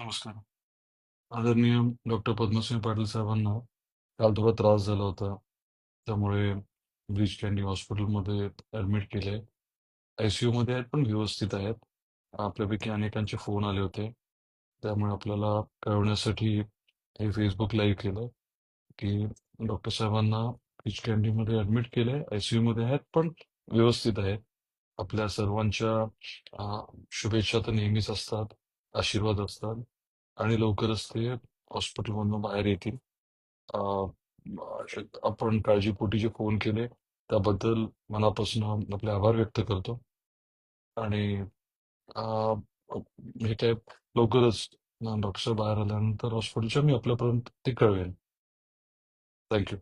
नमस्कार. आदरणीय डॉक्टर पद्मसिंह पाटील साहेबांना काल थोडा त्रास झाला होता. त्यामुळे ब्रिज कॅन्डी हॉस्पिटलमध्ये ऍडमिट केले. आयसीयू मध्ये आहेत पण व्यवस्थित आहेत. आपल्यापैकी अनेकांचे फोन आले होते. त्यामुळे आपल्याला कळवण्यासाठी हे फेसबुक लाईव्ह केलं की डॉक्टर साहेबांना ब्रिज कॅन्डीमध्ये ऍडमिट केले. आयसीयू मध्ये आहेत पण व्यवस्थित आहेत. आपल्या सर्वांच्या शुभेच्छा तर नेहमीच असतात आशीर्वाद असतात. आणि लवकरच ते हॉस्पिटलमधून बाहेर येतील. अं, आपण काळजीपोटी जे फोन केले. त्याबद्दल मनापासून आपले आभार व्यक्त करतो. आणि अं, हे काय लवकरच डॉक्टर बाहेर आल्यानंतर हॉस्पिटलच्या मी आपल्यापर्यंत ते कळवेन. थँक्यू.